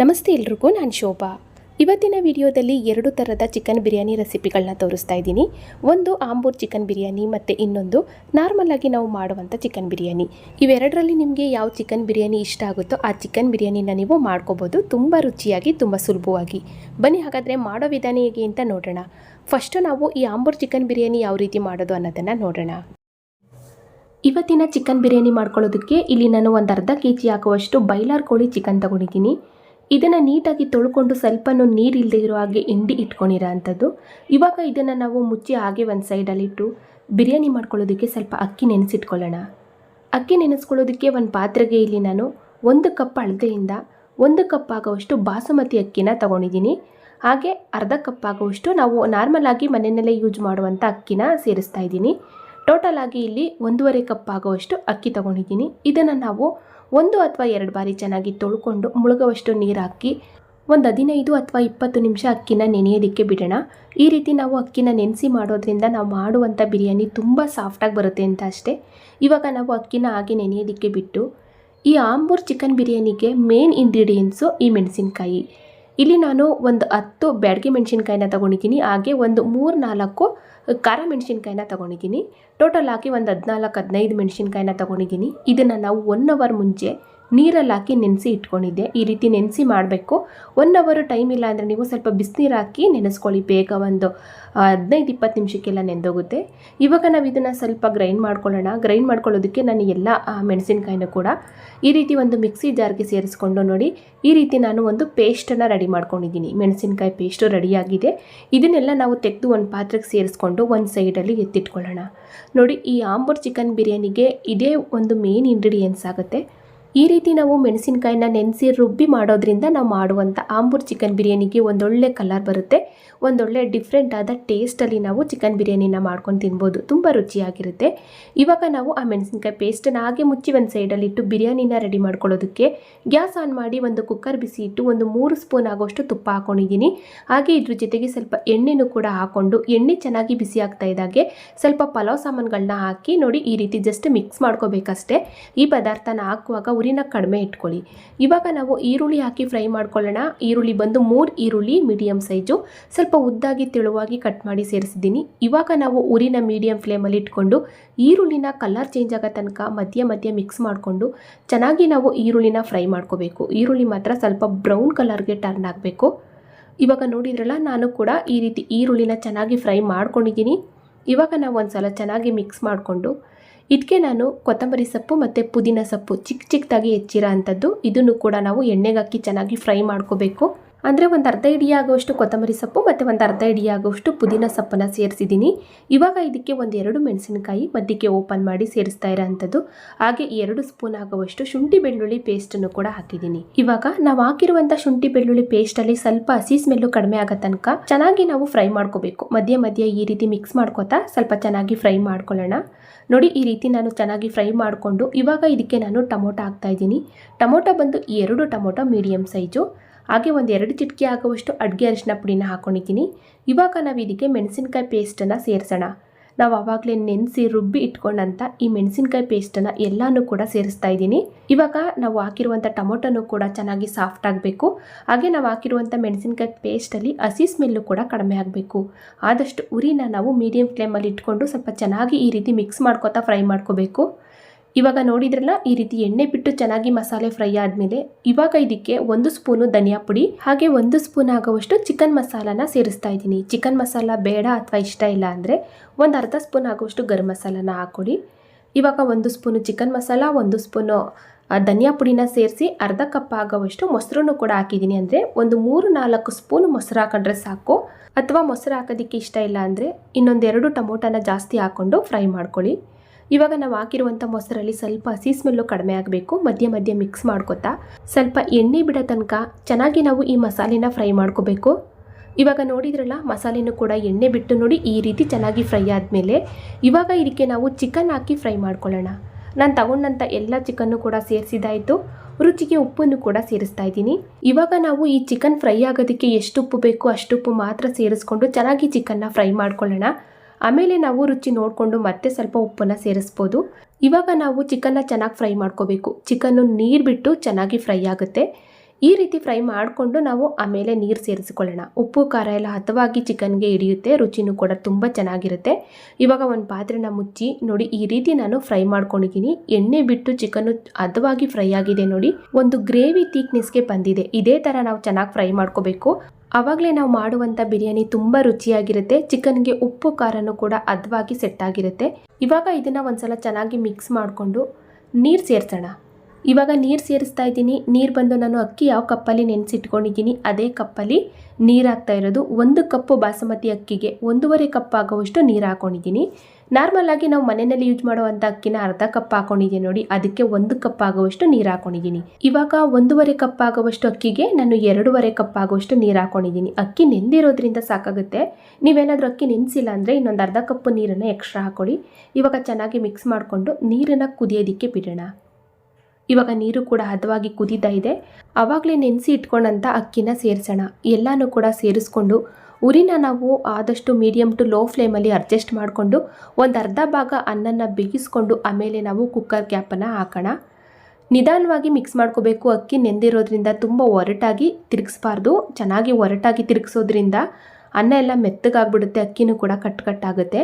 ನಮಸ್ತೆ ಎಲ್ರಿಗೂ, ನಾನು ಶೋಭಾ. ಇವತ್ತಿನ ವಿಡಿಯೋದಲ್ಲಿ ಎರಡು ಥರದ ಚಿಕನ್ ಬಿರಿಯಾನಿ ರೆಸಿಪಿಗಳನ್ನ ತೋರಿಸ್ತಾ ಇದ್ದೀನಿ. ಒಂದು ಆಂಬೂರ್ ಚಿಕನ್ ಬಿರಿಯಾನಿ ಮತ್ತು ಇನ್ನೊಂದು ನಾರ್ಮಲ್ ಆಗಿ ನಾವು ಮಾಡುವಂಥ ಚಿಕನ್ ಬಿರಿಯಾನಿ. ಇವೆರಡರಲ್ಲಿ ನಿಮಗೆ ಯಾವ ಚಿಕನ್ ಬಿರಿಯಾನಿ ಇಷ್ಟ ಆಗುತ್ತೋ ಆ ಚಿಕನ್ ಬಿರಿಯಾನಿನ ನೀವು ಮಾಡ್ಕೋಬೋದು ತುಂಬ ರುಚಿಯಾಗಿ, ತುಂಬ ಸುಲಭವಾಗಿ. ಬನ್ನಿ ಹಾಗಾದರೆ ಮಾಡೋ ವಿಧಾನ ಹೇಗೆ ಅಂತ ನೋಡೋಣ. ಫಸ್ಟು ನಾವು ಈ ಆಂಬೂರ್ ಚಿಕನ್ ಬಿರಿಯಾನಿ ಯಾವ ರೀತಿ ಮಾಡೋದು ಅನ್ನೋದನ್ನು ನೋಡೋಣ. ಇವತ್ತಿನ ಚಿಕನ್ ಬಿರಿಯಾನಿ ಮಾಡ್ಕೊಳ್ಳೋದಕ್ಕೆ ಇಲ್ಲಿ ನಾನು ಒಂದು ಅರ್ಧ ಕೆ ಜಿ ಹಾಕುವಷ್ಟು ಬೈಲಾರ್ ಕೋಳಿ ಚಿಕನ್ ತಗೊಂಡಿದ್ದೀನಿ. ಇದನ್ನು ನೀಟಾಗಿ ತೊಳ್ಕೊಂಡು ಸ್ವಲ್ಪನೂ ನೀರು ಇಲ್ಲದೆ ಇರೋ ಹಾಗೆ ಹಿಂಡಿ ಇಟ್ಕೊಂಡಿರೋ ಅಂಥದ್ದು. ಇವಾಗ ಇದನ್ನು ನಾವು ಮುಚ್ಚಿ ಹಾಗೆ ಒಂದು ಸೈಡಲ್ಲಿಟ್ಟು ಬಿರಿಯಾನಿ ಮಾಡ್ಕೊಳ್ಳೋದಕ್ಕೆ ಸ್ವಲ್ಪ ಅಕ್ಕಿ ನೆನೆಸಿಟ್ಕೊಳ್ಳೋಣ. ಅಕ್ಕಿ ನೆನೆಸ್ಕೊಳ್ಳೋದಕ್ಕೆ ಒಂದು ಪಾತ್ರೆಗೆ ಇಲ್ಲಿ ನಾನು ಒಂದು ಕಪ್ ಅಳತೆಯಿಂದ ಒಂದು ಕಪ್ ಆಗುವಷ್ಟು ಬಾಸುಮತಿ ಅಕ್ಕಿನ ತಗೊಂಡಿದ್ದೀನಿ. ಹಾಗೆ ಅರ್ಧ ಕಪ್ ಆಗುವಷ್ಟು ನಾವು ನಾರ್ಮಲ್ ಆಗಿ ಮನೆಯಲ್ಲೇ ಯೂಸ್ ಮಾಡುವಂಥ ಅಕ್ಕಿನ ಸೇರಿಸ್ತಾ ಇದ್ದೀನಿ. ಟೋಟಲ್ ಆಗಿ ಇಲ್ಲಿ ಒಂದೂವರೆ ಕಪ್ ಆಗುವಷ್ಟು ಅಕ್ಕಿ ತಗೊಂಡಿದ್ದೀನಿ. ಇದನ್ನು ನಾವು ಒಂದು ಅಥವಾ ಎರಡು ಬಾರಿ ಚೆನ್ನಾಗಿ ತೊಳ್ಕೊಂಡು ಮುಳುಗುವಷ್ಟು ನೀರು ಹಾಕಿ, ಒಂದು ಹದಿನೈದು ಅಥವಾ ಇಪ್ಪತ್ತು ನಿಮಿಷ ಅಕ್ಕಿನ ನೆನೆಯೋದಕ್ಕೆ ಬಿಡೋಣ. ಈ ರೀತಿ ನಾವು ಅಕ್ಕಿನ ನೆನೆಸಿ ಮಾಡೋದ್ರಿಂದ ನಾವು ಮಾಡುವಂಥ ಬಿರಿಯಾನಿ ತುಂಬ ಸಾಫ್ಟಾಗಿ ಬರುತ್ತೆ ಅಂತ ಅಷ್ಟೇ. ಇವಾಗ ನಾವು ಅಕ್ಕಿನ ಹಾಗೆ ನೆನೆಯೋದಕ್ಕೆ ಬಿಟ್ಟು, ಈ ಆಂಬೂರ್ ಚಿಕನ್ ಬಿರಿಯಾನಿಗೆ ಮೇನ್ ಇಂಗ್ರೀಡಿಯೆಂಟ್ಸು ಈ ಮೆಣಸಿನ್ಕಾಯಿ. ಇಲ್ಲಿ ನಾನು ಒಂದು ಹತ್ತು ಬ್ಯಾಡಗಿ ಮೆಣಸಿನ್ಕಾಯಿನ ತೊಗೊಂಡಿದ್ದೀನಿ, ಹಾಗೆ ಒಂದು ಮೂರು ನಾಲ್ಕು ಖಾರ ಮೆಣಸಿನ್ಕಾಯಿನ ತೊಗೊಂಡಿದ್ದೀನಿ. ಟೋಟಲ್ ಹಾಕಿ ಒಂದು ಹದಿನಾಲ್ಕು ಹದಿನೈದು ಮೆಣಸಿನ್ಕಾಯಿನ ತೊಗೊಂಡಿದ್ದೀನಿ. ಇದನ್ನು ನಾವು ಒನ್ ಅವರ್ ಮುಂಚೆ ನೀರಲ್ಲಿ ಹಾಕಿ ನೆನೆಸಿ ಇಟ್ಕೊಂಡಿದ್ದೆ. ಈ ರೀತಿ ನೆನೆಸಿ ಮಾಡಬೇಕು. ಒನ್ ಅವರು ಟೈಮ್ ಇಲ್ಲ ಅಂದರೆ ನೀವು ಸ್ವಲ್ಪ ಬಿಸಿನೀರು ಹಾಕಿ ನೆನೆಸ್ಕೊಳ್ಳಿ. ಬೇಗ ಒಂದು ಹದಿನೈದು, ಇಪ್ಪತ್ತು ನಿಮಿಷಕ್ಕೆಲ್ಲ ನೆಂದೋಗುತ್ತೆ ಇವಾಗ ನಾವು ಇದನ್ನು ಸ್ವಲ್ಪ ಗ್ರೈಂಡ್ ಮಾಡ್ಕೊಳ್ಳೋಣ. ಗ್ರೈಂಡ್ ಮಾಡ್ಕೊಳ್ಳೋದಕ್ಕೆ ನಾನು ಎಲ್ಲ ಮೆಣಸಿನ್ಕಾಯಿನೂ ಕೂಡ ಈ ರೀತಿ ಒಂದು ಮಿಕ್ಸಿ ಜಾರ್ಗೆ ಸೇರಿಸ್ಕೊಂಡು ನೋಡಿ, ಈ ರೀತಿ ನಾನು ಒಂದು ಪೇಸ್ಟನ್ನು ರೆಡಿ ಮಾಡ್ಕೊಂಡಿದ್ದೀನಿ. ಮೆಣಸಿನ್ಕಾಯಿ ಪೇಸ್ಟು ರೆಡಿಯಾಗಿದೆ ಇದನ್ನೆಲ್ಲ ನಾವು ತೆಗೆದು ಒಂದು ಪಾತ್ರೆಗೆ ಸೇರಿಸ್ಕೊಂಡು ಒಂದು ಸೈಡಲ್ಲಿ ಎತ್ತಿಟ್ಕೊಳ್ಳೋಣ. ನೋಡಿ, ಈ ಆಂಬೂರ್ ಚಿಕನ್ ಬಿರಿಯಾನಿಗೆ ಇದೇ ಒಂದು ಮೇನ್ ಇಂಗ್ರೀಡಿಯೆಂಟ್ಸ್ ಆಗುತ್ತೆ. ಈ ರೀತಿ ನಾವು ಮೆಣಸಿನಕಾಯಿನ ನೆನೆಸಿ ರುಬ್ಬಿ ಮಾಡೋದ್ರಿಂದ ನಾವು ಮಾಡುವಂಥ ಆಂಬೂರ್ ಚಿಕನ್ ಬಿರಿಯಾನಿಗೆ ಒಂದೊಳ್ಳೆ ಕಲರ್ ಬರುತ್ತೆ. ಒಂದೊಳ್ಳೆ ಡಿಫ್ರೆಂಟ್ ಆದ ಟೇಸ್ಟಲ್ಲಿ ನಾವು ಚಿಕನ್ ಬಿರಿಯಾನಿನ ಮಾಡ್ಕೊಂಡು ತಿನ್ಬೋದು. ತುಂಬ ರುಚಿಯಾಗಿರುತ್ತೆ. ಇವಾಗ ನಾವು ಆ ಮೆಣಸಿನ್ಕಾಯಿ ಪೇಸ್ಟನ್ನು ಹಾಗೆ ಮುಚ್ಚಿ ಒಂದು ಸೈಡಲ್ಲಿ ಇಟ್ಟು ಬಿರಿಯಾನಿನ ರೆಡಿ ಮಾಡ್ಕೊಳ್ಳೋದಕ್ಕೆ ಗ್ಯಾಸ್ ಆನ್ ಮಾಡಿ ಒಂದು ಕುಕ್ಕರ್ ಬಿಸಿ ಇಟ್ಟು ಒಂದು ಮೂರು ಸ್ಪೂನ್ ಆಗೋಷ್ಟು ತುಪ್ಪ ಹಾಕೊಂಡಿದ್ದೀನಿ. ಹಾಗೆ ಇದ್ರ ಜೊತೆಗೆ ಸ್ವಲ್ಪ ಎಣ್ಣೆನೂ ಕೂಡ ಹಾಕ್ಕೊಂಡು ಎಣ್ಣೆ ಚೆನ್ನಾಗಿ ಬಿಸಿ ಆಗ್ತಾ ಇದ್ದಾಗೆ ಸ್ವಲ್ಪ ಪಲಾವ್ ಸಾಮಾನುಗಳನ್ನ ಹಾಕಿ ನೋಡಿ ಈ ರೀತಿ ಜಸ್ಟ್ ಮಿಕ್ಸ್ ಮಾಡ್ಕೋಬೇಕಷ್ಟೇ. ಈ ಪದಾರ್ಥನ ಹಾಕುವಾಗ ಉರಿನ ಕಡಿಮೆ ಇಟ್ಕೊಳ್ಳಿ. ಇವಾಗ ನಾವು ಈರುಳ್ಳಿ ಹಾಕಿ ಫ್ರೈ ಮಾಡ್ಕೊಳ್ಳೋಣ. ಈರುಳ್ಳಿ ಬಂದು ಮೂರು ಈರುಳ್ಳಿ ಮೀಡಿಯಮ್ ಸೈಜು ಸ್ವಲ್ಪ ಉದ್ದಾಗಿ ತೆಳುವಾಗಿ ಕಟ್ ಮಾಡಿ ಸೇರಿಸಿದ್ದೀನಿ. ಇವಾಗ ನಾವು ಉರಿನ ಮೀಡಿಯಂ ಫ್ಲೇಮಲ್ಲಿ ಇಟ್ಕೊಂಡು ಈರುಳ್ಳಿನ ಕಲರ್ ಚೇಂಜ್ ಆಗೋ ತನಕ ಮಧ್ಯ ಮಧ್ಯೆ ಮಿಕ್ಸ್ ಮಾಡಿಕೊಂಡು ಚೆನ್ನಾಗಿ ನಾವು ಈರುಳ್ಳಿನ ಫ್ರೈ ಮಾಡ್ಕೋಬೇಕು. ಈರುಳ್ಳಿ ಮಾತ್ರ ಸ್ವಲ್ಪ ಬ್ರೌನ್ ಕಲರ್ಗೆ ಟರ್ನ್ ಆಗಬೇಕು. ಇವಾಗ ನೋಡಿದ್ರಲ್ಲ, ನಾನು ಕೂಡ ಈ ರೀತಿ ಈರುಳ್ಳಿನ ಚೆನ್ನಾಗಿ ಫ್ರೈ ಮಾಡ್ಕೊಂಡಿದ್ದೀನಿ. ಇವಾಗ ನಾವು ಒಂದು ಸಲ ಚೆನ್ನಾಗಿ ಮಿಕ್ಸ್ ಮಾಡಿಕೊಂಡು ಇದಕ್ಕೆ ನಾನು ಕೊತ್ತಂಬರಿ ಸೊಪ್ಪು ಮತ್ತು ಪುದೀನ ಸೊಪ್ಪು ಚಿಕ್ಕ ಚಿಕ್ಕದಾಗಿ ಹೆಚ್ಚಿರೋ ಅಂಥದ್ದು. ಇದನ್ನು ಕೂಡ ನಾವು ಎಣ್ಣೆಗೆ ಹಾಕಿ ಚೆನ್ನಾಗಿ ಫ್ರೈ ಮಾಡ್ಕೋಬೇಕು. ಅಂದರೆ ಒಂದು ಅರ್ಧ ಇಡಿ ಆಗುವಷ್ಟು ಕೊತ್ತಂಬರಿ ಸೊಪ್ಪು ಮತ್ತು ಒಂದು ಅರ್ಧ ಇಡಿ ಆಗುವಷ್ಟು ಪುದೀನ ಸೊಪ್ಪನ್ನು ಸೇರಿಸಿದ್ದೀನಿ. ಇವಾಗ ಇದಕ್ಕೆ ಒಂದು ಎರಡು ಮೆಣಸಿನಕಾಯಿ ಮಧ್ಯಕ್ಕೆ ಓಪನ್ ಮಾಡಿ ಸೇರಿಸ್ತಾ ಇರೋ ಅಂಥದ್ದು ಹಾಗೆ ಎರಡು ಸ್ಪೂನ್ ಆಗುವಷ್ಟು ಶುಂಠಿ ಬೆಳ್ಳುಳ್ಳಿ ಪೇಸ್ಟನ್ನು ಕೂಡ ಹಾಕಿದ್ದೀನಿ. ಇವಾಗ ನಾವು ಹಾಕಿರುವಂಥ ಶುಂಠಿ ಬೆಳ್ಳುಳ್ಳಿ ಪೇಸ್ಟಲ್ಲಿ ಸ್ವಲ್ಪ ಹಸಿ ಸ್ಮೆಲ್ಲು ಕಡಿಮೆ ಆಗೋ ತನಕ ಚೆನ್ನಾಗಿ ನಾವು ಫ್ರೈ ಮಾಡ್ಕೋಬೇಕು. ಮಧ್ಯೆ ಮಧ್ಯೆ ಈ ರೀತಿ ಮಿಕ್ಸ್ ಮಾಡ್ಕೋತಾ ಸ್ವಲ್ಪ ಚೆನ್ನಾಗಿ ಫ್ರೈ ಮಾಡ್ಕೊಳ್ಳೋಣ. ನೋಡಿ ಈ ರೀತಿ ನಾನು ಚೆನ್ನಾಗಿ ಫ್ರೈ ಮಾಡಿಕೊಂಡು ಇವಾಗ ಇದಕ್ಕೆ ನಾನು ಟೊಮೊಟೊ ಹಾಕ್ತಾ ಇದ್ದೀನಿ. ಟೊಮೊಟೊ ಬಂದು ಎರಡು ಟೊಮೊಟೊ ಮೀಡಿಯಮ್ ಸೈಜು. ಹಾಗೆ ಒಂದು ಎರಡು ಚಿಟಿಕೆ ಆಗುವಷ್ಟು ಅಡುಗೆ ಅರಿಶಿನ ಪುಡಿನ ಹಾಕ್ಕೊಂಡಿದ್ದೀನಿ ಇವಾಗ ನಾವು ಇದಕ್ಕೆ ಮೆಣಸಿನ್ಕಾಯಿ ಪೇಸ್ಟನ್ನು ಸೇರಿಸೋಣ. ನಾವು ಆವಾಗಲೇ ನೆನೆಸಿ ರುಬ್ಬಿ ಇಟ್ಕೊಂಡಂಥ ಈ ಮೆಣಸಿನ್ಕಾಯಿ ಪೇಸ್ಟನ್ನು ಎಲ್ಲನೂ ಕೂಡ ಸೇರಿಸ್ತಾ ಇದ್ದೀನಿ. ಇವಾಗ ನಾವು ಹಾಕಿರುವಂಥ ಟೊಮೊಟೊನೂ ಕೂಡ ಚೆನ್ನಾಗಿ ಸಾಫ್ಟ್ ಆಗಬೇಕು. ಹಾಗೆ ನಾವು ಹಾಕಿರುವಂಥ ಮೆಣಸಿನ್ಕಾಯಿ ಪೇಸ್ಟಲ್ಲಿ ಹಸಿ ಸ್ಮೆಲ್ಲು ಕೂಡ ಕಡಿಮೆ ಆಗಬೇಕು. ಆದಷ್ಟು ಉರಿನ ನಾವು ಮೀಡಿಯಂ ಫ್ಲೇಮಲ್ಲಿ ಇಟ್ಕೊಂಡು ಸ್ವಲ್ಪ ಚೆನ್ನಾಗಿ ಈ ರೀತಿ ಮಿಕ್ಸ್ ಮಾಡ್ಕೋತಾ ಫ್ರೈ ಮಾಡ್ಕೋಬೇಕು. ಇವಾಗ ನೋಡಿದ್ರಲ್ಲ, ಈ ರೀತಿ ಎಣ್ಣೆ ಬಿಟ್ಟು ಚೆನ್ನಾಗಿ ಮಸಾಲೆ ಫ್ರೈ ಆದಮೇಲೆ ಇವಾಗ ಇದಕ್ಕೆ ಒಂದು ಸ್ಪೂನು ಧನಿಯಾ ಪುಡಿ, ಹಾಗೆ ಒಂದು ಸ್ಪೂನ್ ಆಗುವಷ್ಟು ಚಿಕನ್ ಮಸಾಲಾನ ಸೇರಿಸ್ತಾ ಇದ್ದೀನಿ. ಚಿಕನ್ ಮಸಾಲ ಬೇಡ ಅಥವಾ ಇಷ್ಟ ಇಲ್ಲ ಅಂದರೆ ಒಂದು ಅರ್ಧ ಸ್ಪೂನ್ ಆಗುವಷ್ಟು ಗರಂ ಮಸಾಲಾನ ಹಾಕ್ಕೊಡಿ. ಇವಾಗ ಒಂದು ಸ್ಪೂನು ಚಿಕನ್ ಮಸಾಲ, ಒಂದು ಸ್ಪೂನು ಧನಿಯಾ ಪುಡಿನ ಸೇರಿಸಿ ಅರ್ಧ ಕಪ್ ಆಗೋವಷ್ಟು ಮೊಸರನ್ನು ಕೂಡ ಹಾಕಿದ್ದೀನಿ ಅಂದರೆ ಒಂದು ಮೂರು ನಾಲ್ಕು ಸ್ಪೂನ್ ಮೊಸರು ಹಾಕೊಂಡ್ರೆ ಸಾಕು. ಅಥವಾ ಮೊಸರು ಹಾಕೋದಕ್ಕೆ ಇಷ್ಟ ಇಲ್ಲ ಅಂದರೆ ಇನ್ನೊಂದೆರಡು ಟೊಮೊಟೊನ ಜಾಸ್ತಿ ಹಾಕ್ಕೊಂಡು ಫ್ರೈ ಮಾಡ್ಕೊಳ್ಳಿ. ಇವಾಗ ನಾವು ಹಾಕಿರುವಂಥ ಮೊಸರಲ್ಲಿ ಸ್ವಲ್ಪ ಹಸಿ ಸ್ಮೆಲ್ಲು ಕಡಿಮೆ ಆಗಬೇಕು, ಮಧ್ಯ ಮಧ್ಯ ಮಿಕ್ಸ್ ಮಾಡ್ಕೊತಾ, ಸ್ವಲ್ಪ ಎಣ್ಣೆ ಬಿಡೋ ತನಕ ಚೆನ್ನಾಗಿ ನಾವು ಈ ಮಸಾಲೆನ ಫ್ರೈ ಮಾಡ್ಕೋಬೇಕು. ಇವಾಗ ನೋಡಿದ್ರಲ್ಲ, ಮಸಾಲೆನೂ ಕೂಡ ಎಣ್ಣೆ ಬಿಟ್ಟು ನೋಡಿ ಈ ರೀತಿ ಚೆನ್ನಾಗಿ ಫ್ರೈ ಆದಮೇಲೆ, ಇವಾಗ ಇದಕ್ಕೆ ನಾವು ಚಿಕನ್ ಹಾಕಿ ಫ್ರೈ ಮಾಡ್ಕೊಳ್ಳೋಣ. ನಾನು ತಗೊಂಡಂಥ ಎಲ್ಲ ಚಿಕನ್ನು ಕೂಡ ಸೇರಿಸಿದಾಯಿತು ರುಚಿಗೆ ಉಪ್ಪನ್ನು ಕೂಡ ಸೇರಿಸ್ತಾ ಇದ್ದೀನಿ. ಇವಾಗ ನಾವು ಈ ಚಿಕನ್ ಫ್ರೈ ಆಗೋದಕ್ಕೆ ಎಷ್ಟು ಉಪ್ಪು ಬೇಕು ಅಷ್ಟು ಉಪ್ಪು ಮಾತ್ರ ಸೇರಿಸ್ಕೊಂಡು ಚೆನ್ನಾಗಿ ಚಿಕನ್ನ ಫ್ರೈ ಮಾಡ್ಕೊಳ್ಳೋಣ. ಆಮೇಲೆ ನಾವು ರುಚಿ ನೋಡಿಕೊಂಡು ಮತ್ತೆ ಸ್ವಲ್ಪ ಉಪ್ಪನ್ನು ಸೇರಿಸ್ಬೋದು. ಇವಾಗ ನಾವು ಚಿಕನ್ನ ಚೆನ್ನಾಗಿ ಫ್ರೈ ಮಾಡ್ಕೋಬೇಕು. ಚಿಕನ್ನು ನೀರು ಬಿಟ್ಟು ಚೆನ್ನಾಗಿ ಫ್ರೈ ಆಗುತ್ತೆ. ಈ ರೀತಿ ಫ್ರೈ ಮಾಡಿಕೊಂಡು ನಾವು ಆಮೇಲೆ ನೀರು ಸೇರಿಸಿಕೊಳ್ಳೋಣ. ಉಪ್ಪು, ಖಾರ ಎಲ್ಲ ಹತವಾಗಿ ಚಿಕನ್ಗೆ ಹಿಡಿಯುತ್ತೆ. ರುಚಿನೂ ಕೂಡ ತುಂಬ ಚೆನ್ನಾಗಿರುತ್ತೆ. ಇವಾಗ ಒಂದು ಪಾತ್ರೆನ ಮುಚ್ಚಿ ನೋಡಿ, ಈ ರೀತಿ ನಾನು ಫ್ರೈ ಮಾಡ್ಕೊಂಡಿದ್ದೀನಿ ಎಣ್ಣೆ ಬಿಟ್ಟು ಚಿಕನ್ನು ಹದವಾಗಿ ಫ್ರೈ ಆಗಿದೆ ನೋಡಿ. ಒಂದು ಗ್ರೇವಿ ತೀಕ್ನೆಸ್ಗೆ ಬಂದಿದೆ. ಇದೇ ಥರ ನಾವು ಚೆನ್ನಾಗಿ ಫ್ರೈ ಮಾಡ್ಕೋಬೇಕು. ಆವಾಗಲೇ ನಾವು ಮಾಡುವಂಥ ಬಿರಿಯಾನಿ ತುಂಬ ರುಚಿಯಾಗಿರುತ್ತೆ. ಚಿಕನ್ಗೆ ಉಪ್ಪು, ಖಾರನೂ ಕೂಡ ಅದ್ವಾಗಿ ಸೆಟ್ ಆಗಿರುತ್ತೆ. ಇವಾಗ ಇದನ್ನು ಒಂದ್ಸಲ ಚೆನ್ನಾಗಿ ಮಿಕ್ಸ್ ಮಾಡಿಕೊಂಡು ನೀರು ಸೇರಿಸೋಣ. ಇವಾಗ ನೀರು ಸೇರಿಸ್ತಾ ಇದ್ದೀನಿ. ನೀರು ಬಂದು ನಾನು ಅಕ್ಕಿ ಯಾವ ಕಪ್ಪಲ್ಲಿ ನೆನೆಸಿಟ್ಕೊಂಡಿದ್ದೀನಿ, ಅದೇ ಕಪ್ಪಲ್ಲಿ ನೀರು ಹಾಕ್ತಾ ಇರೋದು. ಒಂದು ಕಪ್ಪು ಬಾಸುಮತಿ ಅಕ್ಕಿಗೆ ಒಂದೂವರೆ ಕಪ್ ಆಗುವಷ್ಟು ನೀರು ಹಾಕೊಂಡಿದ್ದೀನಿ. ನಾರ್ಮಲ್ ಆಗಿ ನಾವು ಮನೆಯಲ್ಲಿ ಯೂಸ್ ಮಾಡುವಂಥ ಅಕ್ಕಿನ ಅರ್ಧ ಕಪ್ ಹಾಕೊಂಡಿದ್ದೀನಿ ನೋಡಿ. ಅದಕ್ಕೆ ಒಂದು ಕಪ್ ಆಗುವಷ್ಟು ನೀರು ಹಾಕೊಂಡಿದ್ದೀನಿ. ಇವಾಗ ಒಂದೂವರೆ ಕಪ್ ಆಗುವಷ್ಟು ಅಕ್ಕಿಗೆ ನಾನು ಎರಡೂವರೆ ಕಪ್ ಆಗುವಷ್ಟು ನೀರು ಹಾಕೊಂಡಿದ್ದೀನಿ. ಅಕ್ಕಿ ನೆಂದಿರೋದ್ರಿಂದ ಸಾಕಾಗುತ್ತೆ. ನೀವೇನಾದರೂ ಅಕ್ಕಿ ನೆನೆಸಿಲ್ಲ ಅಂದರೆ ಇನ್ನೊಂದು ಅರ್ಧ ಕಪ್ ನೀರನ್ನು ಎಕ್ಸ್ಟ್ರಾ ಹಾಕೊಳ್ಳಿ. ಇವಾಗ ಚೆನ್ನಾಗಿ ಮಿಕ್ಸ್ ಮಾಡಿಕೊಂಡು ನೀರನ್ನು ಕುದಿಯೋದಕ್ಕೆ ಬಿಡೋಣ. ಇವಾಗ ನೀರು ಕೂಡ ಹದವಾಗಿ ಕುದೀತಾ ಇದೆ. ಆವಾಗಲೇ ನೆನೆಸಿ ಇಟ್ಕೊಂಡಂಥ ಅಕ್ಕಿನ ಸೇರಿಸೋಣ. ಎಲ್ಲನೂ ಕೂಡ ಸೇರಿಸ್ಕೊಂಡು ಉರಿನ ನಾವು ಆದಷ್ಟು ಮೀಡಿಯಮ್ ಟು ಲೋ ಫ್ಲೇಮಲ್ಲಿ ಅಡ್ಜಸ್ಟ್ ಮಾಡಿಕೊಂಡು ಒಂದು ಅರ್ಧ ಭಾಗ ಅನ್ನನ್ನು ಬೇಯಿಸ್ಕೊಂಡು ಆಮೇಲೆ ನಾವು ಕುಕ್ಕರ್ ಕ್ಯಾಪನ್ನು ಹಾಕೋಣ. ನಿಧಾನವಾಗಿ ಮಿಕ್ಸ್ ಮಾಡ್ಕೋಬೇಕು. ಅಕ್ಕಿ ನೆಂದಿರೋದ್ರಿಂದ ತುಂಬ ಒರಟಾಗಿ ತಿರುಗಿಸ್ಬಾರ್ದು. ಚೆನ್ನಾಗಿ ಒರಟಾಗಿ ತಿರುಗಿಸೋದ್ರಿಂದ ಅನ್ನ ಎಲ್ಲ ಮೆತ್ತಗಾಗ್ಬಿಡುತ್ತೆ. ಅಕ್ಕಿನೂ ಕೂಡ ಕಟ್ ಕಟ್ ಆಗುತ್ತೆ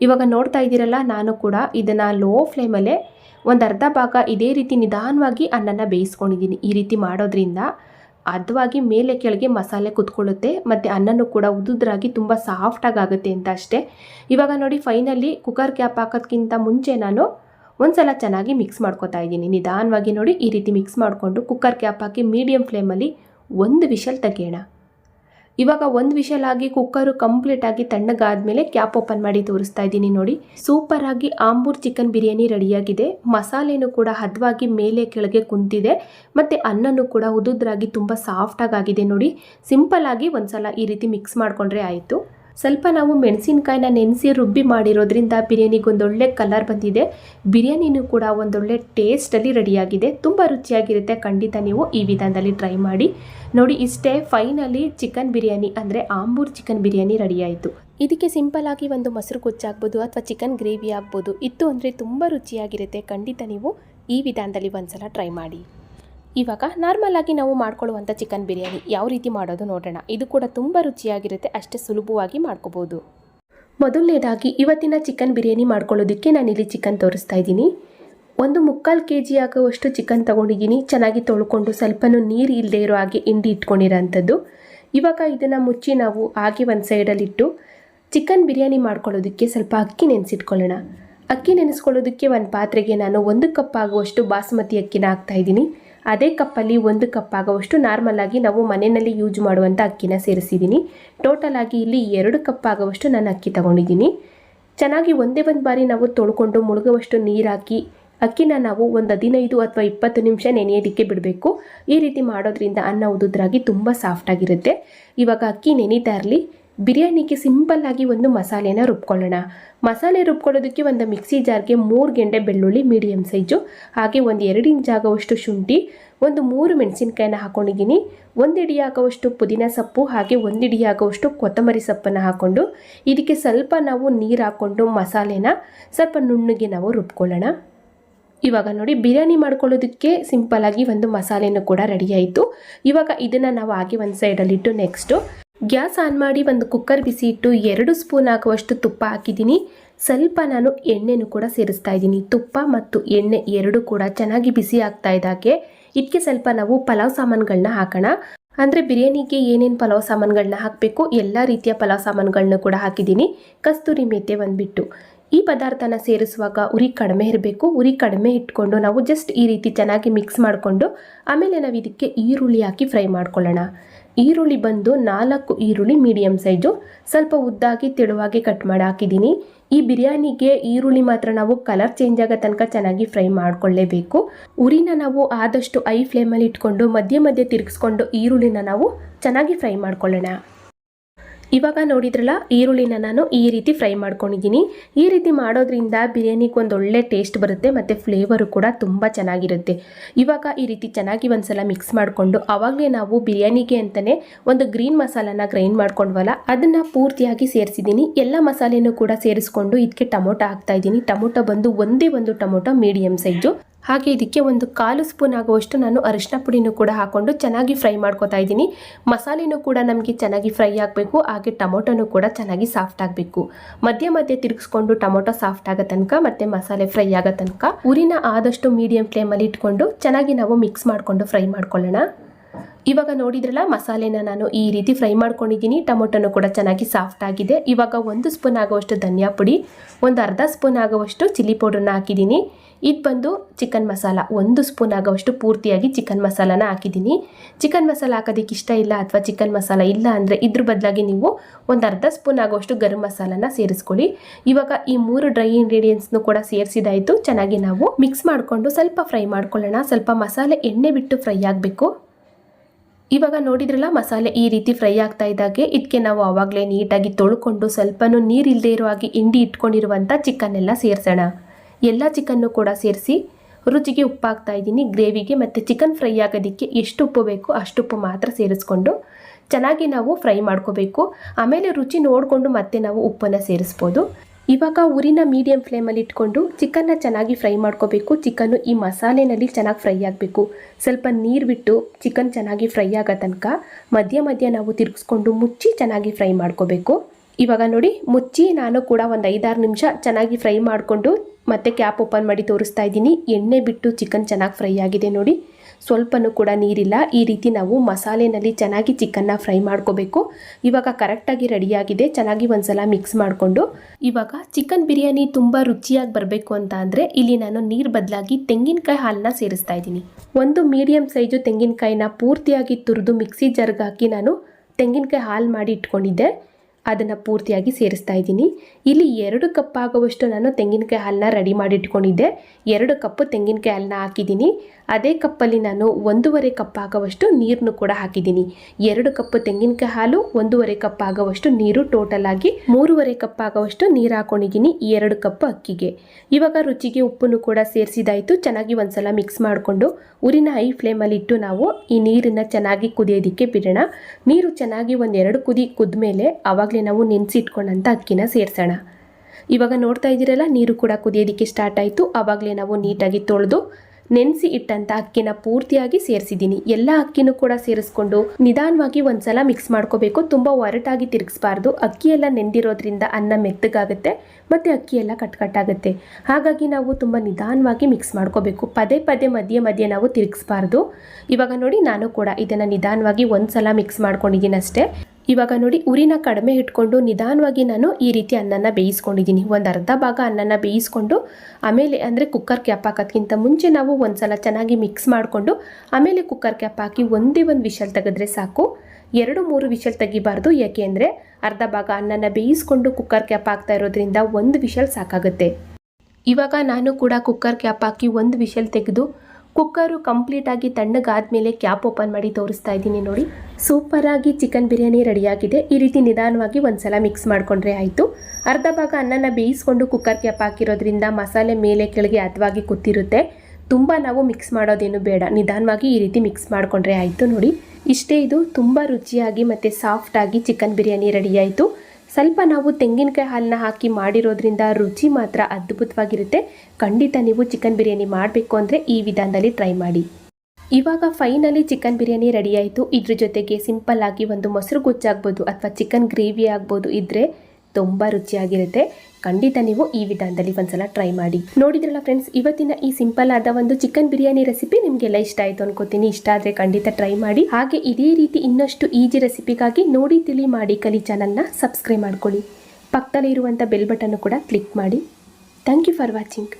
ಇವಾಗ ನೋಡ್ತಾ ಇದ್ದೀರಲ್ಲ, ನಾನು ಕೂಡ ಇದನ್ನು ಲೋ ಫ್ಲೇಮಲ್ಲೇ ಒಂದು ಅರ್ಧ ಭಾಗ ಇದೇ ರೀತಿ ನಿಧಾನವಾಗಿ ಅನ್ನನ ಬೇಯಿಸ್ಕೊಂಡಿದ್ದೀನಿ. ಈ ರೀತಿ ಮಾಡೋದ್ರಿಂದ ಹದವಾಗಿ ಮೇಲೆ ಕೆಳಗೆ ಮಸಾಲೆ ಕುತ್ಕೊಳ್ಳುತ್ತೆ, ಮತ್ತು ಅನ್ನನೂ ಕೂಡ ಉದುದ್ರಾಗಿ ತುಂಬ ಸಾಫ್ಟಾಗಿ ಆಗುತ್ತೆ ಅಂತ ಅಷ್ಟೇ. ಇವಾಗ ನೋಡಿ ಫೈನಲಿ ಕುಕ್ಕರ್ ಕ್ಯಾಪ್ ಹಾಕೋದ್ಕಿಂತ ಮುಂಚೆ ನಾನು ಒಂದ್ಸಲ ಚೆನ್ನಾಗಿ ಮಿಕ್ಸ್ ಮಾಡ್ಕೊತಾ ಇದ್ದೀನಿ. ನಿಧಾನವಾಗಿ ನೋಡಿ ಈ ರೀತಿ ಮಿಕ್ಸ್ ಮಾಡಿಕೊಂಡು ಕುಕ್ಕರ್ ಕ್ಯಾಪ್ ಹಾಕಿ ಮೀಡಿಯಮ್ ಫ್ಲೇಮಲ್ಲಿ ಒಂದು ವಿಷಲ್ ತೆಗೆಯೋಣ. ಇವಾಗ ಒಂದು ವಿಷಲ್ ಆಗಿ ಕುಕ್ಕರು ಕಂಪ್ಲೀಟ್ ಆಗಿ ತಣ್ಣಗಾದ್ಮೇಲೆ ಕ್ಯಾಪ್ ಓಪನ್ ಮಾಡಿ ತೋರಿಸ್ತಾ ಇದ್ದೀನಿ ನೋಡಿ. ಸೂಪರ್ ಆಗಿ ಆಂಬೂರ್ ಚಿಕನ್ ಬಿರಿಯಾನಿ ರೆಡಿಯಾಗಿದೆ ಮಸಾಲೆನೂ ಕೂಡ ಹದವಾಗಿ ಮೇಲೆ ಕೆಳಗೆ ಕುಂತಿದೆ. ಮತ್ತು ಅನ್ನನೂ ಕೂಡ ಉದುದ್ರಾಗಿ ತುಂಬ ಸಾಫ್ಟಾಗಿ ಆಗಿದೆ ನೋಡಿ. ಸಿಂಪಲ್ ಆಗಿ ಒಂದ್ಸಲ ಈ ರೀತಿ ಮಿಕ್ಸ್ ಮಾಡಿಕೊಂಡ್ರೆ ಆಯಿತು. ಸ್ವಲ್ಪ ನಾವು ಮೆಣಸಿನ್ಕಾಯಿನ ನೆನೆಸಿ ರುಬ್ಬಿ ಮಾಡಿರೋದ್ರಿಂದ ಬಿರಿಯಾನಿಗೆ ಒಂದೊಳ್ಳೆ ಕಲರ್ ಬಂದಿದೆ. ಬಿರಿಯಾನಿನೂ ಕೂಡ ಒಂದೊಳ್ಳೆ ಟೇಸ್ಟಲ್ಲಿ ರೆಡಿಯಾಗಿದೆ. ತುಂಬ ರುಚಿಯಾಗಿರುತ್ತೆ. ಖಂಡಿತ ನೀವು ಈ ವಿಧಾನದಲ್ಲಿ ಟ್ರೈ ಮಾಡಿ. ನೋಡಿ, ಇಷ್ಟೇ ಫೈನಲಿ ಚಿಕನ್ ಬಿರಿಯಾನಿ ಅಂದರೆ ಆಂಬೂರ್ ಚಿಕನ್ ಬಿರಿಯಾನಿ ರೆಡಿಯಾಯಿತು. ಇದಕ್ಕೆ ಸಿಂಪಲ್ ಆಗಿ ಒಂದು ಮೊಸರು ಕೊಚ್ಚಾಗ್ಬೋದು ಅಥವಾ ಚಿಕನ್ ಗ್ರೇವಿ ಆಗ್ಬೋದು. ಇತ್ತು ಅಂದರೆ ತುಂಬ ರುಚಿಯಾಗಿರುತ್ತೆ. ಖಂಡಿತ ನೀವು ಈ ವಿಧಾನದಲ್ಲಿ ಒಂದ್ಸಲ ಟ್ರೈ ಮಾಡಿ. ಇವಾಗ ನಾರ್ಮಲ್ ಆಗಿ ನಾವು ಮಾಡ್ಕೊಳ್ಳುವಂಥ ಚಿಕನ್ ಬಿರಿಯಾನಿ ಯಾವ ರೀತಿ ಮಾಡೋದು ನೋಡೋಣ. ಇದು ಕೂಡ ತುಂಬ ರುಚಿಯಾಗಿರುತ್ತೆ, ಅಷ್ಟೇ ಸುಲಭವಾಗಿ ಮಾಡ್ಕೋಬೋದು. ಮೊದಲನೇದಾಗಿ ಇವತ್ತಿನ ಚಿಕನ್ ಬಿರಿಯಾನಿ ಮಾಡ್ಕೊಳ್ಳೋದಕ್ಕೆ ನಾನಿಲ್ಲಿ ಚಿಕನ್ ತೋರಿಸ್ತಾ ಇದ್ದೀನಿ. ಒಂದು ಮುಕ್ಕಾಲು ಕೆ ಜಿ ಆಗುವಷ್ಟು ಚಿಕನ್ ತೊಗೊಂಡಿದ್ದೀನಿ, ಚೆನ್ನಾಗಿ ತೊಳ್ಕೊಂಡು ಸ್ವಲ್ಪನೂ ನೀರು ಇಲ್ಲದೆ ಇರೋ ಹಾಗೆ ಹಿಂಡಿ ಇಟ್ಕೊಂಡಿರೋಂಥದ್ದು. ಇವಾಗ ಇದನ್ನು ಮುಚ್ಚಿ ನಾವು ಹಾಗೆ ಒಂದು ಸೈಡಲ್ಲಿಟ್ಟು ಚಿಕನ್ ಬಿರಿಯಾನಿ ಮಾಡ್ಕೊಳ್ಳೋದಕ್ಕೆ ಸ್ವಲ್ಪ ಅಕ್ಕಿ ನೆನೆಸಿಟ್ಕೊಳ್ಳೋಣ. ಅಕ್ಕಿ ನೆನೆಸ್ಕೊಳ್ಳೋದಕ್ಕೆ ಒಂದು ಪಾತ್ರೆಗೆ ನಾನು ಒಂದು ಕಪ್ ಆಗುವಷ್ಟು ಬಾಸುಮತಿ ಅಕ್ಕಿನ ಹಾಕ್ತಾ ಇದ್ದೀನಿ. ಅದೇ ಕಪ್ಪಲ್ಲಿ ಒಂದು ಕಪ್ ಆಗುವಷ್ಟು ನಾರ್ಮಲ್ ಆಗಿ ನಾವು ಮನೆಯಲ್ಲಿ ಯೂಸ್ ಮಾಡುವಂಥ ಅಕ್ಕಿನ ಸೇರಿಸಿದ್ದೀನಿ ಟೋಟಲ್ ಆಗಿ ಇಲ್ಲಿ ಎರಡು ಕಪ್ ಆಗುವಷ್ಟು ನಾನು ಅಕ್ಕಿ ತಗೊಂಡಿದ್ದೀನಿ ಚೆನ್ನಾಗಿ ಒಂದೇ ಒಂದು ಬಾರಿ ನಾವು ತೊಳ್ಕೊಂಡು ಮುಳುಗುವಷ್ಟು ನೀರು ಹಾಕಿ ಅಕ್ಕಿನ ನಾವು ಒಂದು ಹದಿನೈದು ಅಥವಾ ಇಪ್ಪತ್ತು ನಿಮಿಷ ನೆನೆಯೋದಕ್ಕೆ ಬಿಡಬೇಕು. ಈ ರೀತಿ ಮಾಡೋದ್ರಿಂದ ಅನ್ನ ಉದುದ್ರಾಗಿ ತುಂಬ ಸಾಫ್ಟಾಗಿರುತ್ತೆ ಇವಾಗ ಅಕ್ಕಿ ನೆನೀತಾ ಇರಲಿ. ಬಿರಿಯಾನಿಗೆ ಆಗಿ ಒಂದು ಮಸಾಲೆನ ರುಬ್ಕೊಳ್ಳೋಣ. ಮಸಾಲೆ ರುಬ್ಕೊಳ್ಳೋದಕ್ಕೆ ಒಂದು ಮಿಕ್ಸಿ ಜಾರ್ಗೆ ಮೂರು ಗೆಂಡೆ ಬೆಳ್ಳುಳ್ಳಿ ಮೀಡಿಯಮ್ ಸೈಜು, ಹಾಗೆ ಒಂದು ಎರಡು ಇಂಚ್ ಆಗುವಷ್ಟು ಶುಂಠಿ, ಒಂದು ಮೂರು ಮೆಣಸಿನ್ಕಾಯಿನ ಹಾಕೊಂಡಿದ್ದೀನಿ. ಒಂದು ಇಡಿ ಆಗೋವಷ್ಟು ಪುದೀನ ಸೊಪ್ಪು, ಹಾಗೆ ಒಂದು ಇಡಿ ಆಗೋವಷ್ಟು ಕೊತ್ತಂಬರಿ ಸೊಪ್ಪನ್ನು ಹಾಕ್ಕೊಂಡು ಇದಕ್ಕೆ ಸ್ವಲ್ಪ ನಾವು ನೀರು ಹಾಕ್ಕೊಂಡು ಮಸಾಲೆನ ಸ್ವಲ್ಪ ನುಣ್ಣಗೆ ನಾವು ರುಬ್ಕೊಳ್ಳೋಣ. ಇವಾಗ ನೋಡಿ, ಬಿರಿಯಾನಿ ಮಾಡ್ಕೊಳ್ಳೋದಕ್ಕೆ ಆಗಿ ಒಂದು ಮಸಾಲೆನೂ ಕೂಡ ರೆಡಿ ಆಯಿತು. ಇವಾಗ ಇದನ್ನು ನಾವು ಹಾಗೆ ಒಂದು ಸೈಡಲ್ಲಿಟ್ಟು ನೆಕ್ಸ್ಟು ಗ್ಯಾಸ್ ಆನ್ ಮಾಡಿ ಒಂದು ಕುಕ್ಕರ್ ಬಿಸಿ ಇಟ್ಟು ಎರಡು ಸ್ಪೂನ್ ಆಗುವಷ್ಟು ತುಪ್ಪ ಹಾಕಿದ್ದೀನಿ. ಸ್ವಲ್ಪ ನಾನು ಎಣ್ಣೆನೂ ಕೂಡ ಸೇರಿಸ್ತಾ ಇದ್ದೀನಿ. ತುಪ್ಪ ಮತ್ತು ಎಣ್ಣೆ ಎರಡು ಕೂಡ ಚೆನ್ನಾಗಿ ಬಿಸಿ ಆಗ್ತಾ ಇದ್ದಾಗೆ ಇದಕ್ಕೆ ಸ್ವಲ್ಪ ನಾವು ಪಲಾವ್ ಸಾಮಾನುಗಳನ್ನ ಹಾಕೋಣ. ಅಂದರೆ ಬಿರಿಯಾನಿಗೆ ಏನೇನು ಪಲಾವ್ ಸಾಮಾನುಗಳನ್ನ ಹಾಕಬೇಕು, ಎಲ್ಲ ರೀತಿಯ ಪಲಾವ್ ಸಾಮಾನುಗಳನ್ನ ಕೂಡ ಹಾಕಿದ್ದೀನಿ. ಕಸ್ತೂರಿ ಮೆಂತೆ ಬಂದುಬಿಟ್ಟು. ಈ ಪದಾರ್ಥನ ಸೇರಿಸುವಾಗ ಉರಿ ಕಡಿಮೆ ಇರಬೇಕು. ಉರಿ ಕಡಿಮೆ ಇಟ್ಕೊಂಡು ನಾವು ಜಸ್ಟ್ ಈ ರೀತಿ ಚೆನ್ನಾಗಿ ಮಿಕ್ಸ್ ಮಾಡಿಕೊಂಡು, ಆಮೇಲೆ ನಾವು ಇದಕ್ಕೆ ಈರುಳ್ಳಿ ಹಾಕಿ ಫ್ರೈ ಮಾಡ್ಕೊಳ್ಳೋಣ. ಈರುಳ್ಳಿ ಬಂದು ನಾಲ್ಕು ಈರುಳ್ಳಿ ಮೀಡಿಯಮ್ ಸೈಜು. ಸ್ವಲ್ಪ ಉದ್ದಾಗಿ ತೆಳುವಾಗಿ ಕಟ್ ಮಾಡಿ ಹಾಕಿದ್ದೀನಿ. ಈ ಬಿರಿಯಾನಿಗೆ ಈರುಳ್ಳಿ ಮಾತ್ರ ನಾವು ಕಲರ್ ಚೇಂಜ್ ಆಗೋ ತನಕ ಚೆನ್ನಾಗಿ ಫ್ರೈ ಮಾಡಿಕೊಳ್ಳೇಬೇಕು. ಉರಿನ ನಾವು ಆದಷ್ಟು ಐ ಫ್ಲೇಮಲ್ಲಿ ಇಟ್ಕೊಂಡು ಮಧ್ಯೆ ಮಧ್ಯೆ ತಿರುಗಿಸ್ಕೊಂಡು ಈರುಳ್ಳಿನ ನಾವು ಚೆನ್ನಾಗಿ ಫ್ರೈ ಮಾಡ್ಕೊಳ್ಳೋಣ. ಇವಾಗ ನೋಡಿದ್ರಲ್ಲ, ಈರುಳ್ಳಿನ ನಾನು ಈ ರೀತಿ ಫ್ರೈ ಮಾಡ್ಕೊಂಡಿದ್ದೀನಿ. ಈ ರೀತಿ ಮಾಡೋದ್ರಿಂದ ಬಿರಿಯಾನಿಗೆ ಒಂದು ಒಳ್ಳೆ ಟೇಸ್ಟ್ ಬರುತ್ತೆ ಮತ್ತು ಫ್ಲೇವರು ಕೂಡ ತುಂಬ ಚೆನ್ನಾಗಿರುತ್ತೆ. ಇವಾಗ ಈ ರೀತಿ ಚೆನ್ನಾಗಿ ಒಂದ್ಸಲ ಮಿಕ್ಸ್ ಮಾಡಿಕೊಂಡು ಆವಾಗಲೇ ನಾವು ಬಿರಿಯಾನಿಗೆ ಅಂತಲೇ ಒಂದು ಗ್ರೀನ್ ಮಸಾಲಾನ ಗ್ರೈಂಡ್ ಮಾಡ್ಕೊಂಡ್ವಲ್ಲ, ಅದನ್ನು ಪೂರ್ತಿಯಾಗಿ ಸೇರಿಸಿದ್ದೀನಿ. ಎಲ್ಲ ಮಸಾಲೆನೂ ಕೂಡ ಸೇರಿಸ್ಕೊಂಡು ಇದಕ್ಕೆ ಟೊಮೊಟೊ ಹಾಕ್ತಾ ಇದ್ದೀನಿ. ಟೊಮೊಟೊ ಬಂದು ಒಂದೇ ಒಂದು ಟೊಮೊಟೊ ಮೀಡಿಯಮ್ ಸೈಜು. ಹಾಗೆ ಇದಕ್ಕೆ ಒಂದು ಕಾಲು ಸ್ಪೂನ್ ಆಗುವಷ್ಟು ನಾನು ಅರಿಶಿನ ಪುಡಿನೂ ಕೂಡ ಹಾಕೊಂಡು ಚೆನ್ನಾಗಿ ಫ್ರೈ ಮಾಡ್ಕೊತಾ ಇದ್ದೀನಿ. ಮಸಾಲೆನೂ ಕೂಡ ನಮಗೆ ಚೆನ್ನಾಗಿ ಫ್ರೈ ಆಗಬೇಕು, ಹಾಗೆ ಟೊಮೊಟೊನೂ ಕೂಡ ಚೆನ್ನಾಗಿ ಸಾಫ್ಟ್ ಆಗಬೇಕು. ಮಧ್ಯೆ ಮಧ್ಯೆ ತಿರುಗಿಸ್ಕೊಂಡು ಟೊಮೊಟೊ ಸಾಫ್ಟ್ ಆಗೋ ತನಕ ಮತ್ತು ಮಸಾಲೆ ಫ್ರೈ ಆಗೋ ತನಕ ಉರಿನ ಆದಷ್ಟು ಮೀಡಿಯಂ ಫ್ಲೇಮಲ್ಲಿ ಇಟ್ಕೊಂಡು ಚೆನ್ನಾಗಿ ನಾವು ಮಿಕ್ಸ್ ಮಾಡಿಕೊಂಡು ಫ್ರೈ ಮಾಡ್ಕೊಳ್ಳೋಣ. ಇವಾಗ ನೋಡಿದ್ರಲ್ಲ, ಮಸಾಲೆನ ನಾನು ಈ ರೀತಿ ಫ್ರೈ ಮಾಡ್ಕೊಂಡಿದ್ದೀನಿ. ಟೊಮೊಟೊನು ಕೂಡ ಚೆನ್ನಾಗಿ ಸಾಫ್ಟ್ ಆಗಿದೆ. ಇವಾಗ ಒಂದು ಸ್ಪೂನ್ ಆಗುವಷ್ಟು ಧನಿಯಾ ಪುಡಿ, ಒಂದು ಅರ್ಧ ಸ್ಪೂನ್ ಆಗುವಷ್ಟು ಚಿಲ್ಲಿ ಪೌಡರ್ನ ಹಾಕಿದ್ದೀನಿ. ಇದು ಬಂದು ಚಿಕನ್ ಮಸಾಲ. ಒಂದು ಸ್ಪೂನ್ ಆಗೋವಷ್ಟು ಪೂರ್ತಿಯಾಗಿ ಚಿಕನ್ ಮಸಾಲಾನ ಹಾಕಿದ್ದೀನಿ. ಚಿಕನ್ ಮಸಾಲ ಹಾಕೋದಕ್ಕೆ ಇಷ್ಟ ಇಲ್ಲ ಅಥವಾ ಚಿಕನ್ ಮಸಾಲ ಇಲ್ಲ ಅಂದರೆ ಇದ್ರ ಬದಲಾಗಿ ನೀವು ಒಂದು ಅರ್ಧ ಸ್ಪೂನ್ ಆಗೋವಷ್ಟು ಗರಂ ಮಸಾಲನ ಸೇರಿಸ್ಕೊಳ್ಳಿ. ಇವಾಗ ಈ ಮೂರು ಡ್ರೈ ಇಂಗ್ರೀಡಿಯೆಂಟ್ಸ್ನು ಕೂಡ ಸೇರಿಸಿದಾಯಿತು. ಚೆನ್ನಾಗಿ ನಾವು ಮಿಕ್ಸ್ ಮಾಡಿಕೊಂಡು ಸ್ವಲ್ಪ ಫ್ರೈ ಮಾಡ್ಕೊಳ್ಳೋಣ. ಸ್ವಲ್ಪ ಮಸಾಲೆ ಎಣ್ಣೆ ಬಿಟ್ಟು ಫ್ರೈ ಆಗಬೇಕು. ಇವಾಗ ನೋಡಿದ್ರಲ್ಲ, ಮಸಾಲೆ ಈ ರೀತಿ ಫ್ರೈ ಆಗ್ತಾ ಇದ್ದಾಗೆ. ಇದಕ್ಕೆ ನಾವು ಆವಾಗಲೇ ನೀಟಾಗಿ ತೊಳ್ಕೊಂಡು ಸ್ವಲ್ಪನೂ ನೀರು ಇಲ್ಲದೆ ಇರೋ ಹಾಗೆ ಹಿಂಡಿ ಇಟ್ಕೊಂಡಿರುವಂಥ ಚಿಕನ್ ಸೇರಿಸೋಣ. ಎಲ್ಲ ಚಿಕನ್ನು ಕೂಡ ಸೇರಿಸಿ ರುಚಿಗೆ ಉಪ್ಪು ಹಾಕ್ತಾ ಇದ್ದೀನಿ. ಗ್ರೇವಿಗೆ ಮತ್ತು ಚಿಕನ್ ಫ್ರೈ ಆಗೋದಕ್ಕೆ ಎಷ್ಟು ಉಪ್ಪು ಬೇಕು ಅಷ್ಟು ಉಪ್ಪು ಮಾತ್ರ ಸೇರಿಸ್ಕೊಂಡು ಚೆನ್ನಾಗಿ ನಾವು ಫ್ರೈ ಮಾಡ್ಕೋಬೇಕು. ಆಮೇಲೆ ರುಚಿ ನೋಡಿಕೊಂಡು ಮತ್ತೆ ನಾವು ಉಪ್ಪನ್ನು ಸೇರಿಸ್ಬೋದು. ಇವಾಗ ಊರಿನ ಮೀಡಿಯಂ ಫ್ಲೇಮಲ್ಲಿ ಇಟ್ಕೊಂಡು ಚಿಕನ್ನ ಚೆನ್ನಾಗಿ ಫ್ರೈ ಮಾಡ್ಕೋಬೇಕು. ಚಿಕನ್ನು ಈ ಮಸಾಲೆನಲ್ಲಿ ಚೆನ್ನಾಗಿ ಫ್ರೈ ಆಗಬೇಕು. ಸ್ವಲ್ಪ ನೀರು ಬಿಟ್ಟು ಚಿಕನ್ ಚೆನ್ನಾಗಿ ಫ್ರೈ ಆಗೋ ತನಕ ಮಧ್ಯ ಮಧ್ಯ ನಾವು ತಿರುಗಿಸ್ಕೊಂಡು ಮುಚ್ಚಿ ಚೆನ್ನಾಗಿ ಫ್ರೈ ಮಾಡ್ಕೋಬೇಕು. ಇವಾಗ ನೋಡಿ ಮುಚ್ಚಿ ನಾನು ಕೂಡ ಒಂದು ಐದಾರು ನಿಮಿಷ ಚೆನ್ನಾಗಿ ಫ್ರೈ ಮಾಡಿಕೊಂಡು ಮತ್ತೆ ಕ್ಯಾಪ್ ಓಪನ್ ಮಾಡಿ ತೋರಿಸ್ತಾ ಇದ್ದೀನಿ. ಎಣ್ಣೆ ಬಿಟ್ಟು ಚಿಕನ್ ಚೆನ್ನಾಗಿ ಫ್ರೈ ಆಗಿದೆ ನೋಡಿ. ಸ್ವಲ್ಪನೂ ಕೂಡ ನೀರಿಲ್ಲ. ಈ ರೀತಿ ನಾವು ಮಸಾಲೆನಲ್ಲಿ ಚೆನ್ನಾಗಿ ಚಿಕನ್ನ ಫ್ರೈ ಮಾಡ್ಕೋಬೇಕು. ಇವಾಗ ಕರೆಕ್ಟಾಗಿ ರೆಡಿಯಾಗಿದೆ ಚೆನ್ನಾಗಿ ಒಂದ್ಸಲ ಮಿಕ್ಸ್ ಮಾಡಿಕೊಂಡು. ಇವಾಗ ಚಿಕನ್ ಬಿರಿಯಾನಿ ತುಂಬ ರುಚಿಯಾಗಿ ಬರಬೇಕು ಅಂತ ಅಂದರೆ ಇಲ್ಲಿ ನಾನು ನೀರು ಬದಲಾಗಿ ತೆಂಗಿನಕಾಯಿ ಹಾಲನ್ನ ಸೇರಿಸ್ತಾ ಇದ್ದೀನಿ. ಒಂದು ಮೀಡಿಯಂ ಸೈಜು ತೆಂಗಿನಕಾಯಿನ ಪೂರ್ತಿಯಾಗಿ ತುರಿದು ಮಿಕ್ಸಿ ಜರ್ಗಾಕಿ ನಾನು ತೆಂಗಿನಕಾಯಿ ಹಾಲು ಮಾಡಿ ಇಟ್ಕೊಂಡಿದ್ದೆ. ಅದನ್ನು ಪೂರ್ತಿಯಾಗಿ ಸೇರಿಸ್ತಾ ಇದ್ದೀನಿ. ಇಲ್ಲಿ ಎರಡು ಕಪ್ ಆಗುವಷ್ಟು ನಾನು ತೆಂಗಿನಕಾಯಿ ಹಾಲನ್ನ ರೆಡಿ ಮಾಡಿ ಇಟ್ಕೊಂಡಿದ್ದೆ ಎರಡು ಕಪ್ ತೆಂಗಿನಕಾಯಿ ಹಾಲನ್ನ ಹಾಕಿದ್ದೀನಿ. ಅದೇ ಕಪ್ಪಲ್ಲಿ ನಾನು ಒಂದೂವರೆ ಕಪ್ ಆಗುವಷ್ಟು ನೀರನ್ನು ಕೂಡ ಹಾಕಿದ್ದೀನಿ. ಎರಡು ಕಪ್ ತೆಂಗಿನಕಾಯಿ ಹಾಲು, ಒಂದೂವರೆ ಕಪ್ ಆಗುವಷ್ಟು ನೀರು ಟೋಟಲ್ ಆಗಿ ಮೂರುವರೆ ಕಪ್ ಆಗುವಷ್ಟು ನೀರು ಹಾಕೊಂಡಿದ್ದೀನಿ ಎರಡು ಕಪ್ ಅಕ್ಕಿಗೆ. ಇವಾಗ ರುಚಿಗೆ ಉಪ್ಪನ್ನು ಕೂಡ ಸೇರಿಸಿದಾಯಿತು. ಚೆನ್ನಾಗಿ ಒಂದ್ಸಲ ಮಿಕ್ಸ್ ಮಾಡಿಕೊಂಡು ಊರಿನ ಹೈ ಫ್ಲೇಮಲ್ಲಿ ಇಟ್ಟು ನಾವು ಈ ನೀರನ್ನು ಚೆನ್ನಾಗಿ ಕುದಿಯೋದಕ್ಕೆ ಬಿಡೋಣ. ನೀರು ಚೆನ್ನಾಗಿ ಒಂದೆರಡು ಕುದಿ ಕುದ್ಮೇಲೆ ಆವಾಗಲೇ ನಾವು ನೆನೆಸಿಟ್ಕೊಂಡಂಥ ಅಕ್ಕಿನ ಸೇರಿಸೋಣ. ಇವಾಗ ನೋಡ್ತಾ ಇದ್ದೀರಲ್ಲ, ನೀರು ಕೂಡ ಕುದಿಯೋದಕ್ಕೆ ಸ್ಟಾರ್ಟ್ ಆಯಿತು. ಆವಾಗಲೇ ನಾವು ನೀಟಾಗಿ ತೊಳೆದು ನೆನೆಸಿ ಇಟ್ಟಂಥ ಅಕ್ಕಿನ ಪೂರ್ತಿಯಾಗಿ ಸೇರಿಸಿದ್ದೀನಿ. ಎಲ್ಲ ಅಕ್ಕಿನೂ ಕೂಡ ಸೇರಿಸ್ಕೊಂಡು ನಿಧಾನವಾಗಿ ಒಂದ್ಸಲ ಮಿಕ್ಸ್ ಮಾಡ್ಕೋಬೇಕು. ತುಂಬ ಒರಟಾಗಿ ತಿರುಗಿಸ್ಬಾರ್ದು. ಅಕ್ಕಿಯೆಲ್ಲ ನೆಂದಿರೋದ್ರಿಂದ ಅನ್ನ ಮೆತ್ತಗಾಗುತ್ತೆ, ಮತ್ತು ಅಕ್ಕಿ ಎಲ್ಲ ಕಟ್ ಕಟ್ಟಾಗುತ್ತೆ ಹಾಗಾಗಿ ನಾವು ತುಂಬ ನಿಧಾನವಾಗಿ ಮಿಕ್ಸ್ ಮಾಡ್ಕೋಬೇಕು. ಪದೇ ಪದೇ ಮಧ್ಯೆ ಮಧ್ಯೆ ನಾವು ತಿರುಗಿಸ್ಬಾರ್ದು. ಇವಾಗ ನೋಡಿ, ನಾನು ಕೂಡ ಇದನ್ನು ನಿಧಾನವಾಗಿ ಒಂದ್ಸಲ ಮಿಕ್ಸ್ ಮಾಡ್ಕೊಂಡಿದ್ದೀನಿ ಅಷ್ಟೇ. ಇವಾಗ ನೋಡಿ ಉರಿನ ಕಡಿಮೆ ಇಟ್ಕೊಂಡು ನಿಧಾನವಾಗಿ ನಾನು ಈ ರೀತಿ ಅನ್ನನ ಬೇಯಿಸ್ಕೊಂಡಿದ್ದೀನಿ. ಒಂದು ಅರ್ಧ ಭಾಗ ಅನ್ನನ ಬೇಯಿಸ್ಕೊಂಡು, ಆಮೇಲೆ ಅಂದರೆ ಕುಕ್ಕರ್ ಕ್ಯಾಪ್ ಹಾಕೋದ್ಕಿಂತ ಮುಂಚೆ ನಾವು ಒಂದ್ಸಲ ಚೆನ್ನಾಗಿ ಮಿಕ್ಸ್ ಮಾಡಿಕೊಂಡು, ಆಮೇಲೆ ಕುಕ್ಕರ್ ಕ್ಯಾಪ್ ಹಾಕಿ ಒಂದೇ ಒಂದು ವಿಷಲ್ ತೆಗೆದ್ರೆ ಸಾಕು. ಎರಡು ಮೂರು ವಿಷಲ್ ತೆಗಿಬಾರ್ದು. ಯಾಕೆ ಅಂದರೆ ಅರ್ಧ ಭಾಗ ಅನ್ನನ ಬೇಯಿಸ್ಕೊಂಡು ಕುಕ್ಕರ್ ಕ್ಯಾಪ್ ಹಾಕ್ತಾ ಇರೋದ್ರಿಂದ ಒಂದು ವಿಷಲ್ ಸಾಕಾಗುತ್ತೆ. ಇವಾಗ ನಾನು ಕೂಡ ಕುಕ್ಕರ್ ಕ್ಯಾಪ್ ಹಾಕಿ ಒಂದು ವಿಷಲ್ ತೆಗೆದು ಕುಕ್ಕರು ಕಂಪ್ಲೀಟಾಗಿ ತಣ್ಣಗಾದ್ಮೇಲೆ ಕ್ಯಾಪ್ ಓಪನ್ ಮಾಡಿ ತೋರಿಸ್ತಾ ಇದ್ದೀನಿ ನೋಡಿ. ಸೂಪರಾಗಿ ಚಿಕನ್ ಬಿರಿಯಾನಿ ರೆಡಿಯಾಗಿದೆ. ಈ ರೀತಿ ನಿಧಾನವಾಗಿ ಒಂದ್ಸಲ ಮಿಕ್ಸ್ ಮಾಡಿಕೊಂಡ್ರೆ ಆಯಿತು. ಅರ್ಧ ಭಾಗ ಅನ್ನನ ಬೇಯಿಸ್ಕೊಂಡು ಕುಕ್ಕರ್ ಕ್ಯಾಪ್ ಹಾಕಿರೋದ್ರಿಂದ ಮಸಾಲೆ ಮೇಲೆ ಕೆಳಗೆ ಹದವಾಗಿ ಕೂತಿರುತ್ತೆ. ತುಂಬ ನಾವು ಮಿಕ್ಸ್ ಮಾಡೋದೇನು ಬೇಡ. ನಿಧಾನವಾಗಿ ಈ ರೀತಿ ಮಿಕ್ಸ್ ಮಾಡಿಕೊಂಡ್ರೆ ಆಯಿತು ನೋಡಿ. ಇಷ್ಟೇ ಇದು. ತುಂಬ ರುಚಿಯಾಗಿ ಮತ್ತು ಸಾಫ್ಟಾಗಿ ಚಿಕನ್ ಬಿರಿಯಾನಿ ರೆಡಿಯಾಯಿತು ಸ್ವಲ್ಪ ನಾವು ತೆಂಗಿನಕಾಯಿ ಹಾಲನ್ನ ಹಾಕಿ ಮಾಡಿರೋದ್ರಿಂದ ರುಚಿ ಮಾತ್ರ ಅದ್ಭುತವಾಗಿರುತ್ತೆ. ಖಂಡಿತ ನೀವು ಚಿಕನ್ ಬಿರಿಯಾನಿ ಮಾಡಬೇಕು ಅಂದರೆ ಈ ವಿಧಾನದಲ್ಲಿ ಟ್ರೈ ಮಾಡಿ. ಇವಾಗ ಫೈನಲಿ ಚಿಕನ್ ಬಿರಿಯಾನಿ ರೆಡಿ ಆಯಿತು ಇದ್ರ ಜೊತೆಗೆ ಸಿಂಪಲ್ ಆಗಿ ಒಂದು ಮೊಸರು ಗೊಜ್ಜಾಗ್ಬೋದು ಅಥವಾ ಚಿಕನ್ ಗ್ರೇವಿ ಆಗ್ಬೋದು ಇದ್ದರೆ ತುಂಬ ರುಚಿಯಾಗಿರುತ್ತೆ. ಖಂಡಿತ ನೀವು ಈ ವಿಧಾನದಲ್ಲಿ ಒಂದ್ಸಲ ಟ್ರೈ ಮಾಡಿ. ನೋಡಿದ್ರಲ್ಲ ಫ್ರೆಂಡ್ಸ್ ಇವತ್ತಿನ ಈ ಸಿಂಪಲ್ ಆದ ಒಂದು ಚಿಕನ್ ಬಿರಿಯಾನಿ ರೆಸಿಪಿ ನಿಮಗೆಲ್ಲ ಇಷ್ಟ ಆಯಿತು ಅನ್ಕೋತೀನಿ. ಇಷ್ಟ ಆದರೆ ಖಂಡಿತ ಟ್ರೈ ಮಾಡಿ. ಹಾಗೆ ಇದೇ ರೀತಿ ಇನ್ನಷ್ಟು ಈಜಿ ರೆಸಿಪಿಗಾಗಿ ನೋಡಿ ತಿಳಿ ಮಾಡಿ ಕಲಿ ಚಾನಲ್ನ ಸಬ್ಸ್ಕ್ರೈಬ್ ಮಾಡ್ಕೊಳ್ಳಿ. ಪಕ್ಕದಲ್ಲಿ ಇರುವಂಥ ಬೆಲ್ ಬಟನ್ ಕೂಡ ಕ್ಲಿಕ್ ಮಾಡಿ. Thank you for watching